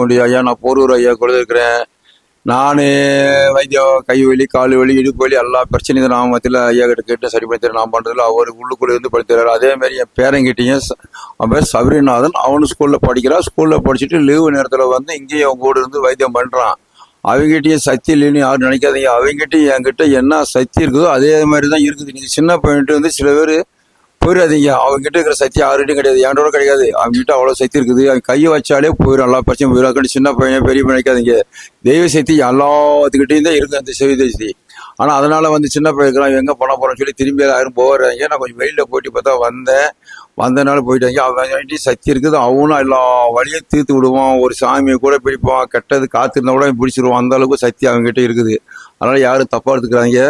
உண்டு. ஐயா நான் போரூர் ஐயா கொடுத்துருக்கிறேன். நான் வைத்தியம் கை வலி கால் வலி இடுப்பு வலி எல்லா பிரச்சனையும் நான் மத்தியில் ஐயா கிட்ட கேட்டு சரி பண்ணி நான் பண்ணுறதுல அவர் உள்ளுக்குள்ளே இருந்து படித்தார் அதேமாரி அதே மாதிரி என் பேரங்கிட்டையும் அவன் பேர் சபரிநாதன். அவனும் ஸ்கூலில் படிக்கிறான் ஸ்கூலில் படிச்சுட்டு லீவு நேரத்தில் வந்து இங்கேயும் அவங்க கூட இருந்து வைத்தியம் பண்ணுறான் அவங்ககிட்டயும் சக்தி இல்லைன்னு யாரும் நினைக்காதீங்க. அவங்ககிட்டயும் என்கிட்ட என்ன சக்தி இருக்குதோ அதே மாதிரி தான் இருக்குது. நீங்கள் சின்ன பையன்ட்டு வந்து சில பேர் போயிடாதீங்க அவங்ககிட்ட இருக்கிற சக்தி யாருகிட்டும் கிடையாது. என்கிட்ட கூட கிடையாது. அவங்ககிட்ட அவ்வளோ சக்தி இருக்குது. அவங்க கையை வச்சாலே போயிடும் எல்லா பிரச்சனையும் போயிடும் கண்டு சின்ன பையன் பெரிய பையன் நினைக்காதீங்க. தெய்வ சக்தி எல்லாத்துக்கிட்டையும் தான் இருக்குது அந்த செய்தி சக்தி ஆனால் அதனால வந்து சின்ன பையன் எங்கே பண்ண போறோம்னு சொல்லி திரும்பி யாரும் போகிறாங்க நான் கொஞ்சம் வெயிலில் போயிட்டு பார்த்தா வந்தேன். வந்தனால போயிட்டாங்க. அவன் சக்தி இருக்குது. அவனும் எல்லா வழியும் தீர்த்து விடுவான். ஒரு சாமியை கூட பிடிப்பான். கெட்டது காத்திருந்தா கூட பிடிச்சிருவான். அந்த அளவுக்கு சக்தி அவங்ககிட்ட இருக்குது. அதனால யாரும் தப்பா எடுத்துக்கிறாங்க.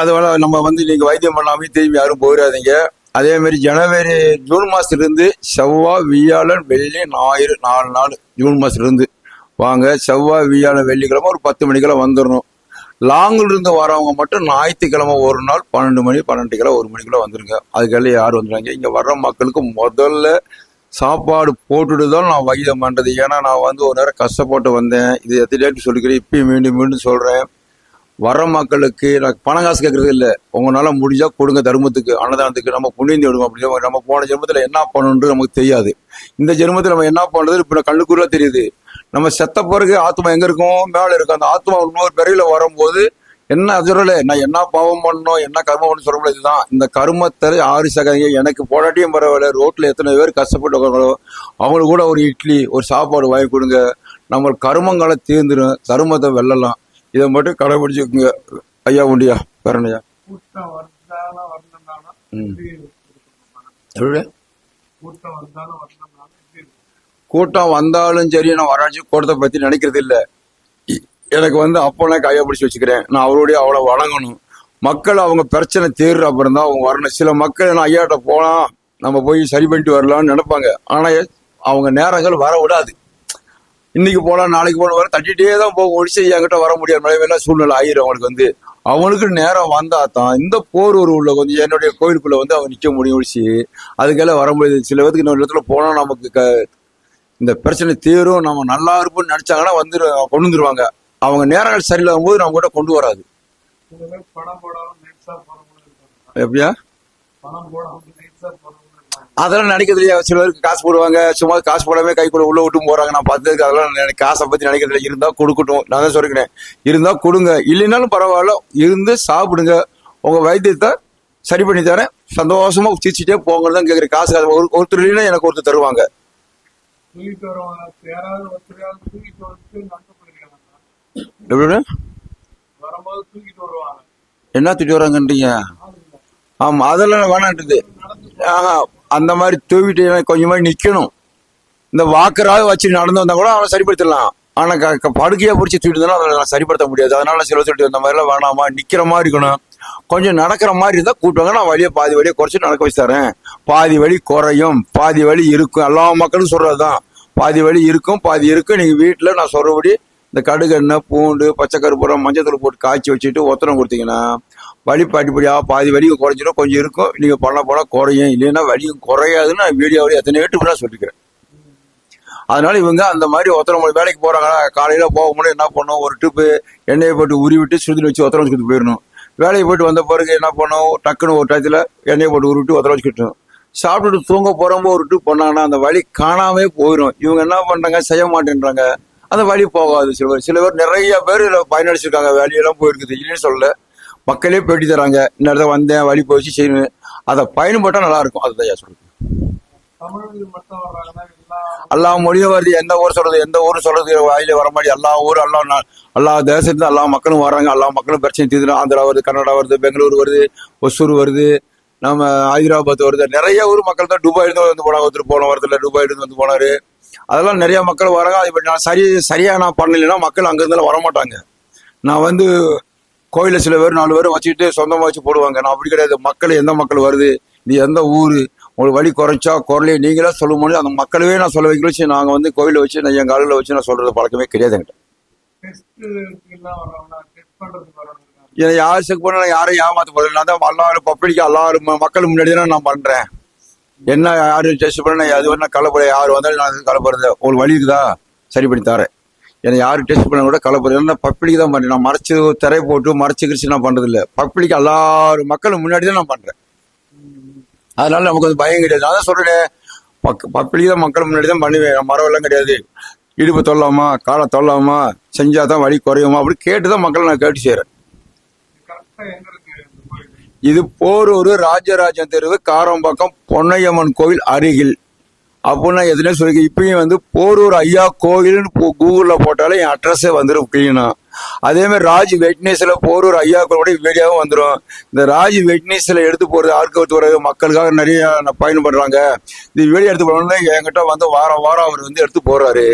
அதனால நம்ம வந்து நீங்க வைத்தியம் பண்ணாமே திரும்பி யாரும் போயிடாதீங்க. அதே மாதிரி ஜனவரி ஜூன் மாசத்துல இருந்து செவ்வாய் வியாழன் வெள்ளி ஞாயிறு நாலு நாள் ஜூன் மாசத்துல இருந்து வாங்க செவ்வாய் வியாழன் வெள்ளிக்கிழமை ஒரு பத்து மணிக்கெல்லாம் வந்துடணும் லாங்கில் இருந்து வரவங்க மட்டும் ஞாயிற்றுக்கிழமை ஒரு நாள் பன்னெண்டு மணி பன்னெண்டு கிலோ ஒரு மணிக்குள்ள வந்துருங்க. அதுக்கெல்லாம் யார் வந்துடுறாங்க இங்க வர்ற மக்களுக்கு முதல்ல சாப்பாடு போட்டுட்டு தான் நான் வைத்தியம் பண்ணுறது ஏன்னா நான் வந்து ஒரு நேரம் கஷ்டப்பட்டு வந்தேன். இது எத்தனை சொல்லிக்கிறேன்? இப்பயும் மீண்டும் மீண்டும் சொல்றேன். வர மக்களுக்கு நான் பணம் காசு கேட்கறது இல்லை. உங்களால முடிஞ்சா கொடுங்க தர்மத்துக்கு அன்னதானத்துக்கு நம்ம புண்ணியம் விடுவோம் அப்படி நம்ம போன ஜென்மத்துல என்ன பண்ணணுன்றது நமக்கு தெரியாது. இந்த ஜென்மத்துல நம்ம என்ன பண்றது? இப்ப கண்ணுக்குள்ள தெரியுது. நம்ம செத்த பிறகு ஆத்மா எங்க இருக்கும்? மேல இருக்கும். அந்த ஆத்மா இன்னொரு பிறவில வரும்போது என்ன அதுரல நான் என்ன பாவம் பண்ணணும் என்ன கர்மம் பண்ணணும் சொல்ல முடியாது. இதுதான். இந்த கர்மத்தை ஆறு சகாங்க எனக்கு போராட்டியும் பரவாயில்ல. ரோட்ல எத்தனை பேர் கஷ்டப்பட்டுக்கிறாங்களோ அவங்களுக்கு கூட ஒரு இட்லி ஒரு சாப்பாடு வாங்கி கொடுங்க. நம்ம கர்மங்களை தீர்ந்துடும் கர்மத்தை வெல்லலாம். இதை மட்டும் கடைபிடிச்சுக்குங்க ஐயா உண்டியா பேரணையா கூட்டம் வந்தாலும் சரி நான் வராட்சி கூட்டத்தை பத்தி நினைக்கிறது இல்ல. எனக்கு வந்து அப்போலாம் கையை பிடிச்சி வச்சுக்கிறேன். நான் அவருடைய அவ்வளவு வணங்கணும். மக்கள் அவங்க பிரச்சனை தீர்ற அப்புறம் தான் அவங்க வரணும். சில மக்கள் நான் ஐயாட்ட போலாம் நம்ம போய் சரி பண்ணிட்டு வரலாம்னு நினைப்பாங்க. ஆனா அவங்க நேரங்கள் வர விடாது இன்னைக்கு போலாம் நாளைக்கு போல வர தட்டிட்டே தான் போக முடிச்சு என்கிட்ட வர முடியாது மழைவெல்லாம் சூழ்நிலை ஆயிரும் அவனுக்கு வந்து. அவனுக்கு நேரம் வந்தா தான் இந்த போர் ஒரு உள்ள கொஞ்சம் என்னுடைய கோயிலுக்குள்ள வந்து அவன் நிக்க முடியும் முடிச்சு அதுக்கெல்லாம் வர முடியாது சில பேருக்கு இன்னொரு இடத்துல போனா நமக்கு க- இந்த பிரச்சனை தீரும். நம்ம நல்லா இருப்போம்னு நினைச்சாங்கன்னா வந்து கொண்டு வந்துருவாங்க. அவங்க நேரங்கள் சரியில்லாத போது நம்ம கூட கொண்டு வராது. எப்படியா? அதெல்லாம் நினைக்கிறது இல்லையா? சில பேருக்கு காசு போடுவாங்க. சும்மா காசு போடாம கைக்குள்ள உள்ள விட்டு போறாங்க. நான் பார்த்ததுக்கு அதெல்லாம் எனக்கு காசை பத்தி நினைக்கிறது இல்லை இருந்தா கொடுக்கட்டும். நான் தான் சொல்லிக்கிறேன் இருந்தா கொடுங்க. இல்லைனாலும் பரவாயில்ல. இருந்து சாப்பிடுங்க. உங்க வைத்தியத்தை சரி பண்ணி தரேன். சந்தோஷமா சிரிச்சுட்டே போங்கன்னு தான் கேட்குறேன் காசு காசு ஒரு ஒருத்தர் இல்லைன்னா எனக்கு ஒருத்தர் தருவாங்க. என்ன திட்டு வராங்கன்றீங்க. ஆமா. அதெல்லாம் வேணான்றது. ஆஹா. அந்த மாதிரி தூவிட்டு கொஞ்சமாக கொஞ்சமா நிக்கணும். இந்த வாக்கராக வச்சு நடந்து வந்தா கூட அவனை சரிப்படுத்திடலாம். ஆனா க- படுக்கையா பிடிச்சி தூக்கிட்டு இருந்தாலும் அதை சரிப்படுத்த முடியாது. அதனால சில சொல்லிட்டு இந்த மாதிரி எல்லாம் வேணாமா நிக்கிற மாதிரி இருக்கணும். கொஞ்சம் நடக்கிற மாதிரி இருந்தா கூட்டுவாங்க நான் வழியை பாதி வழியை குறைச்சு நடக்க வச்சு தரேன். பாதி வழி குறையும். பாதி வழி இருக்கும். எல்லா மக்களும் சொல்றதுதான். பாதி வழி இருக்கும் பாதி இருக்கும். நீங்க வீட்டுல நான் சொல்றபடி இந்த கடுகு எண்ணெய் பூண்டு பச்சை கருப்பூரம் மஞ்சள் தூள் போட்டு காய்ச்சி வச்சுட்டு ஒத்தனம் கொடுத்தீங்கன்னா வலி படிப்படியாக பாதி வலியும் குறைஞ்சிடும் கொஞ்சம் இருக்கும். நீங்கள் பண்ண போனா குறையும். இல்லைன்னா வலியும் குறையாதுன்னு நான் வீடியோவில் எத்தனை வீட்டு நான் சொல்லிக்கிறேன். அதனால இவங்க அந்த மாதிரி ஒத்தனை வேலைக்கு போறாங்க காலையில போகும்போது என்ன பண்ணும்? ஒரு டிப்பு எண்ணெயை போட்டு உருவிட்டு விட்டு வச்சு ஒத்தனை வச்சுக்கிட்டு போயிடணும். வேலைக்கு போயிட்டு வந்த பிறகு என்ன பண்ணும்? டக்குன்னு ஒரு டயத்தில் எண்ணெயை போட்டு உருவிட்டு ஒத்தனை வச்சுக்கிட்டோம் சாப்பிட்டுட்டு தூங்க போறப்போ ஒரு டிப் பண்ணாங்கன்னா அந்த வலி காணாமே போயிடும் இவங்க என்ன பண்ணுறாங்க செய்ய மாட்டேன்றாங்க. அந்த வழி போகாது சில பேர். சில பேர் நிறைய பேர் இதில் பயனடிச்சிருக்காங்க. வேலையெல்லாம் போயிருக்குது. இல்லைன்னு சொல்லல. மக்களே பேட்டி தராங்க. இந்த இடத்துல வந்தேன் வழி போச்சு செய்யணும் அதை பயன்பட்டா நல்லா இருக்கும் அதுதான் சொல்றேன். எல்லா மொழியும் வருது. எந்த ஊர் சொல்றது எந்த ஊர் சொல்றது வாயில வர மாதிரி எல்லா ஊர் எல்லா எல்லா தேசத்துல எல்லா மக்களும் வராங்க. எல்லா மக்களும் பிரச்சனை தீர்ந்து ஆந்திரா வருது கர்நாடகா வருது பெங்களூர் வருது ஒசூர் வருது நம்ம ஹைதராபாத் வருது. நிறைய ஊர் மக்கள் தான் துபாயிலிருந்து வந்து போனாங்க ஒருத்தர் போன வரதுல துபாயில இருந்து வந்து போனாரு. அதெல்லாம் நிறைய மக்கள் வராங்க. அது இப்போ நான் சரி சரியா நான் பண்ணலைன்னா மக்கள் அங்க வரமாட்டாங்க. வர மாட்டாங்க நான் வந்து கோயில சில பேர் நாலு பேர் வச்சுக்கிட்டு சொந்தமாக வச்சு போடுவாங்க. நான் அப்படி கிடையாது. மக்கள் எந்த மக்கள் வருது? இது எந்த ஊர்? உங்களுக்கு வழி குறைச்சா குரலையே நீங்களே சொல்ல முடியும். அந்த மக்களவே நான் சொல்ல வைக்கல சரி நாங்கள் வந்து கோயிலை வச்சு நான் என் காலில் வச்சு நான் சொல்றது பழக்கமே கிடையாது என்கிட்ட. யார் செக் பண்ண யாரையும் ஏமாத்த போறது நான் தான் எல்லாரும் பப்ளிக்கு எல்லாரும் மக்கள் முன்னாடி தான் நான் பண்றேன். என்ன யாரும் டெஸ்ட் பண்ண அது வேணா கலப்புற யார் வந்தாலும் நான் கலப்புறது உங்களுக்கு வழி இருக்குதா? சரி பண்ணி தரேன். ஏன்னா யாரும் டெஸ்ட் பண்ண கூட கலப்பது ஏன்னா பப்ளிக் தான் பண்ணுறேன் நான் மறைச்சு திரை போட்டு மறைச்சு கிரிச்சு நான் பண்ணுறதில்ல இல்லை. பப்ளிக் எல்லாரும் மக்களும் முன்னாடி தான் நான் பண்ணுறேன் அதனால நமக்கு வந்து பயம் கிடையாது. நான் தான் சொல்றேன் பக் பப்ளிக் தான் மக்கள் முன்னாடி தான் பண்ணுவேன். மரம் எல்லாம் கிடையாது. இடுப்பு தொல்லாமா காலை தொல்லாமா செஞ்சா தான் வலி குறையுமா? அப்படின்னு கேட்டு தான் மக்களை நான் கேட்டு செய்கிறேன் கரெக்டா எங்க இருக்கு இந்த கோயில் இது போரூர் ராஜராஜன் தெருவு காரம்பாக்கம் பொன்னையம்மன் கோவில் அருகில். அப்படின்னா நான் எதுனே சொல்லி இப்பயும் வந்து போரூர் ஐயா கோவில்னு கூகுளில் போட்டாலே என் அட்ரஸே வந்துடும் கிளீனா அதேமாதிரி ராஜ் வெட்னேஸ்ல போரூர் ஐயா கோவிலோட வீடியோவும் வந்துடும் இந்த ராஜ் வெட்னேஸ்ல எடுத்து போகிறது ஆர்கவத்து மக்களுக்காக நிறைய பயணம் பயன்படுறாங்க. இந்த வீடியோ எடுத்து போனோம்னா என்கிட்ட வந்து வாரம் வாரம் அவர் வந்து எடுத்து போடுறாரு.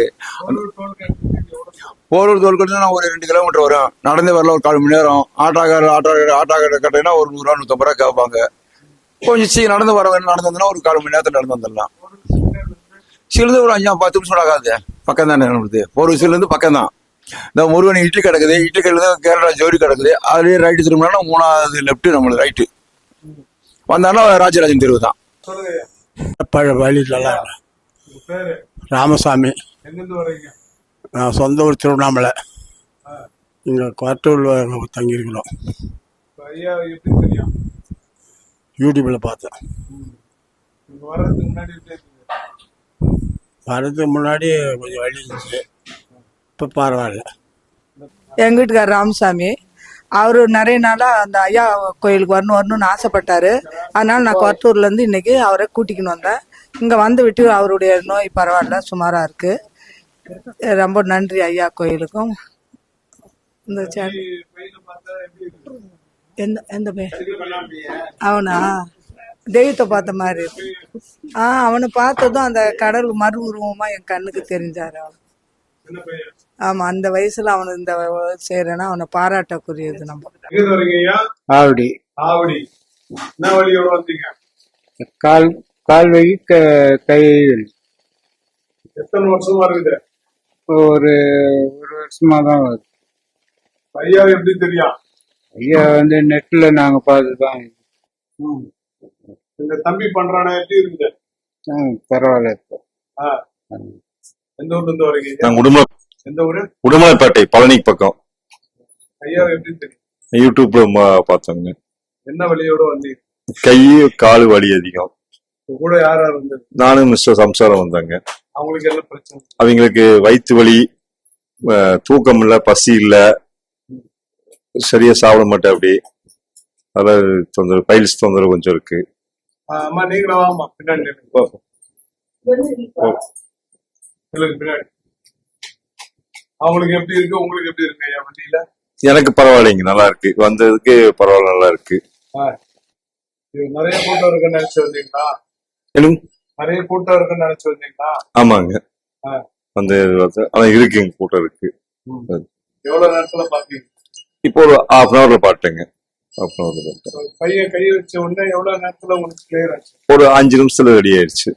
போரூர் தோல்கட்டு நான் ஒரு ரெண்டு கிலோமீட்டர் வரும். நடந்து வரல ஒரு கால் மணி நேரம் ஆட்டோக்கார ஆட்டோக்கார ஆட்டோக்கார கட்டினா ஒரு நூறுரூவா நூற்றம்பது ரூபா கேட்பாங்க. கொஞ்சம் சீ நடந்து வர நடந்து வந்தோம்னா ஒரு கால் மணி நேரத்தில் நடந்து வந்துடலாம். சிலிருந்து ஒரு அஞ்சா பத்து நிமிஷம் ஆகாது. பக்கம் தானே நம்மளுது. ஒரு சிலிருந்து பக்கம் தான். இந்த முருகன் இட்லி கிடக்குது. இட்லி கிடக்குது கேரளா ஜோடி கிடக்குது. அதுலேயே ரைட்டு திரும்பினா மூணாவது லெஃப்ட் நம்மளுக்கு ரைட்டு வந்தாலும் ராஜராஜன் தெருவு தான். பழ வழி நல்லா ராமசாமி. எங்கிருந்து வர்றீங்க? நான் சொந்த ஊர் திருவண்ணாமலை. இங்கே கொரட்டூரில் தங்கியிருக்கிறோம். இப்ப ஐயா எப்படி தெரியும் யூடியூப்பில் பார்த்தேன். வரதுக்கு முன்னாடி கொஞ்சம் வழி இருந்துச்சு. இப்போ பரவாயில்ல. எங்க வீட்டுக்கார் ராமசாமி அவரு நிறைய நாளா அந்த ஐயா கோயிலுக்கு வரணும் வரணும்னு ஆசைப்பட்டாரு. அதனால நான் கொரட்டூர்ல இருந்து இன்னைக்கு அவரை கூட்டிக்கின்னு வந்தேன். இங்க வந்து விட்டு அவருடைய நோய் பரவாயில்ல சுமாரா இருக்கு. ரொம்ப நன்றி ஐயா கோயிலுக்கும். இந்த சே- பையனை பார்த்தா எப்படி இருக்கு எந்த எந்த பையன் அவனா? தெய்வத்தை பார்த்த மாதிரி. ஆ அவனை பார்த்ததும் அந்த கடல் மறு உருவமா என் கண்ணுக்கு தெரிஞ்சாரு அவன். ஆமா அந்த வயசுல அவனு இந்த செய்யறேன்னா அவனை பாராட்டக்குரியது நம்ம. ஆவடி. ஆவடி. என்ன வழியோட வந்தீங்க கால் கால் வழி க- கை வலி எத்தனை வருஷமா இருக்குது? ஒரு ஒரு வருஷமா தான் வருது. ஐயா எப்படி தெரியும் ஐயா வந்து நெட்ல நாங்க பார்த்து தான் இந்த தம்பி பண்றானே எப்படி இருக்குது பரவாயில்ல இப்போ. ஆ. எந்த ஊர்ல இருந்து ஐயா? நாங்க உடுமலை எந்த ஊரு? உடுமலைப்பேட்டை பழனி பக்கம். ஐயா எப்படி தெரியும் யூடியூப்ல பார்த்தோங்க. என்ன வழியோட வந்தீங்க? கை கால் வலி அதிகம். கூட யார் யார் வந்தது? நானும் மிஸ்டர் சம்சாரம் வந்தாங்க. அவங்களுக்கு என்ன பிரச்சனை? அவங்களுக்கு வயிற்று வலி தூக்கம் இல்ல பசி இல்ல. சரியா சாப்பிட மாட்டேன் அப்படி. அதாவது தொந்தரவு பைல்ஸ் தொந்தரவு கொஞ்சம் இருக்கு. அம்மா நீங்களும் பின்னாடி பின்னாடி. அவங்களுக்கு எப்படி இருக்கு? உங்களுக்கு எப்படி இருக்கு ஐயா வண்டியில? எனக்கு பரவாயில்லைங்க நல்லா இருக்கு. வந்ததுக்கு பரவாயில்ல நல்லா இருக்கு. நிறைய கூட்டம் இருக்குன்னு நினைச்சு வந்தீங்களா என்னங்க நிறைய கூட்டம் இருக்குன்னு நினைச்சு வந்தீங்களா? ஆமாங்க. அந்த ஆனா இருக்குங்க கூட்டம் இருக்கு. எவ்வளவு நேரத்துல பாத்தீங்க? இப்போ ஒரு ஹாஃப் அன் ஹவர்ல பாட்டேங்க ஹாஃப் அன் பாட்டேன் பையன் கை வச்ச உடனே எவ்வளவு நேரத்துல உங்களுக்கு கிளியர் ஆச்சு? ஒரு அஞ்சு நிமிஷத்துல ரெடி ஆயிடுச்சு.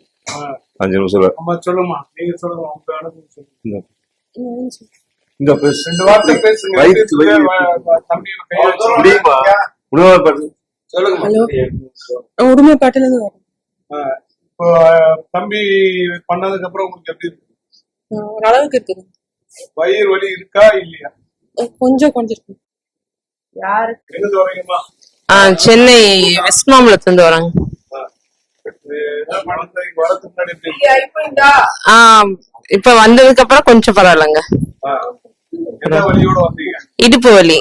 அஞ்சு நிமிஷத்துல. அம்மா சொல்லுமா நீங்க சொல்லுங்க உங்க அனுபவம் சொல்லுங்க. இந்த. பேசு. ரெண்டு வார்த்தை பேசுங்க. முடியுமா? உடுமலைப்பேட்டை. உடுமைப்பேட்டையில இருந்து வரோம். ஆ. இப்போ தம்பி பண்ணதுக்கு அப்புறம் உங்களுக்கு எப்படி இருக்கு? ஓரளவுக்கு இருக்குது வயிறு வலி இருக்கா இல்லையா? கொஞ்சம் கொஞ்சம். இருக்கு எங்க வரீங்கம்மா ஆ சென்னை வெஸ்ட் வராங்க எப்படி இருக்கு? ஆ இப்ப வந்ததுக்கு அப்புறம் கொஞ்சம் பரவாயில்லைங்க. ஆ. என்ன வலியோட வந்தீங்க? இடுப்பு வலி.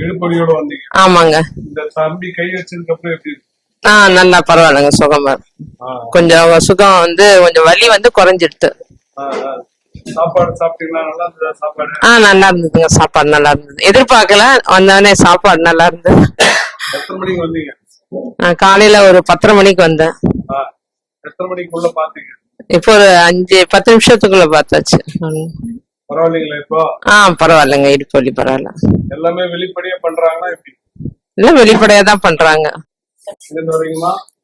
இடுப்பு வலியோட வந்தீங்க. ஆமாங்க. இந்த தம்பி கை வச்சதுக்கு அப்புறம் எப்படி ஆ நல்லா பரவாயில்லைங்க சுகமா. கொஞ்சம் சுகம் வந்து கொஞ்சம் வலி வந்து குறைஞ்சிடுது ஆ, ஆ. சாப்பாடு சாப்பிட்டீங்களா? நல்லா இருந்ததா சாப்பாடு? ஆ நல்லா இருந்ததுங்க சாப்பாடு நல்லா இருந்தது. எதிர்பார்க்கல வந்தவொடனே சாப்பாடு நல்லா இருந்தது. எத்தனை மணிக்கு வந்தீங்க? நான் காலையில ஒரு பத்தரை மணிக்கு வந்தேன். ஆ. எத்தனை மணிக்குள்ள பாத்தீங்க இப்போ ஒரு அஞ்சு பத்து நிமிஷத்துக்குள்ள பார்த்தாச்சு. பரவாயில்லைங்களா இப்போ? ஆ பரவாயில்லைங்க இடுப்பு வலி பரவாயில்ல. எல்லாமே வெளிப்படையா பண்றாங்கன்னா எப்படி? எல்லாம் வெளிப்படையா தான் பண்றாங்க.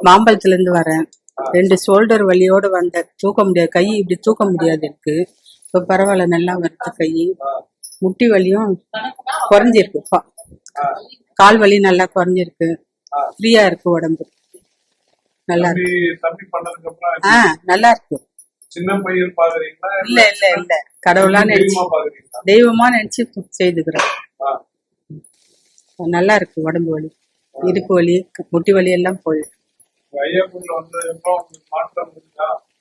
மாம்பழத்துல இருந்து வரேன். ரெண்டு ஷோல்டர் வலியோட வந்தேன் தூக்க முடியாது. கை இப்படி தூக்க முடியாது இருக்கு இப்ப பரவாயில்ல நல்லா வருது கை. முட்டி வலியும் குறைஞ்சிருக்கு. கால் வலி நல்லா குறைஞ்சிருக்கு. ஃப்ரீயா இருக்கு உடம்பு. நல்லா இருக்கு. தம்பி தம்பி பண்ணதுக்கு அப்புறம் ஆ நல்லா இருக்கு. இல்ல இல்ல இல்ல. கடவுளா நினைச்சு தெய்வமா நினைச்சு செய்துக்கிறோம் ஆ. நல்லா இருக்கு உடம்பு வலி. இடுப்பு வலி முட்டி வலி எல்லாம்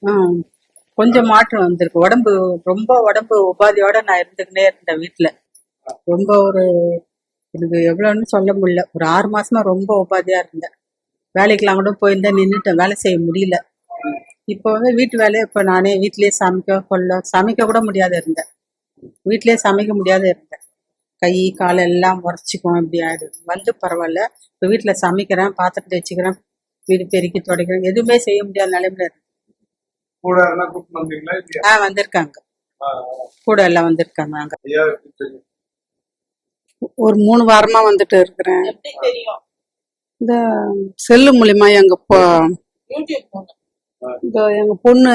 ஆ, கொஞ்சம் மாற்றம் வந்திருக்கு. உடம்பு ரொம்ப உடம்பு உபாதையோட நான் இருந்துக்கிட்டே இருந்தேன் வீட்டுல ரொம்ப ஒரு எனக்கு எவ்வளவுன்னு சொல்ல முடியல. ஒரு ஆறு மாசமா ரொம்ப உபாதையா இருந்தேன். வேலைக்கெல்லாம் கூட போயிருந்தேன் நின்றுட்டேன் வேலை செய்ய முடியல. இப்போ வந்து வீட்டு வேலையை இப்போ நானே வீட்டிலேயே சமைக்க கொள்ள சமைக்க கூட முடியாத இருந்தேன். வீட்டிலேயே சமைக்க முடியாத இருந்தேன். கை கால் எல்லாம் உரைச்சிக்கும் இப்படி ஆயிடுது. வந்து பரவாயில்ல. இப்போ வீட்டில் சமைக்கிறேன் பாத்திரத்தை வச்சுக்கிறேன் வீடு பெருக்கி துடைக்கிறேன். எதுவுமே செய்ய முடியாத நிலைமையில இருக்கு. ஆ வந்திருக்காங்க. கூட எல்லாம் வந்திருக்காங்க தெரியும்? ஒரு மூணு வாரமா வந்துட்டு இருக்கிறேன். எப்படி தெரியும்? இந்த செல்லு மூலியமா எங்க. இந்த எங்க பொண்ணு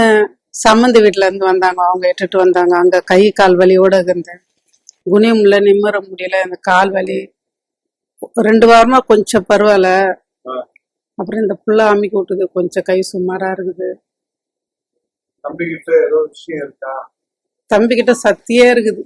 சம்மந்தி வீட்ல இருந்து வந்தாங்க. அவங்க இட்டுட்டு வந்தாங்க. அங்க கை கால் வலியோட இருந்தேன் குனியம்ல நிம்மற முடியல இந்த கால் வலி. ரெண்டு வாரமா கொஞ்சம் பரவாயில்ல. அப்புறம் இந்த புள்ள அமுக்கி விட்டுது கொஞ்சம் கை சுமாரா இருக்குது. தம்பி கிட்ட ஏதோ விஷயம் இருக்கா? தம்பி கிட்ட சக்தியே இருக்குது.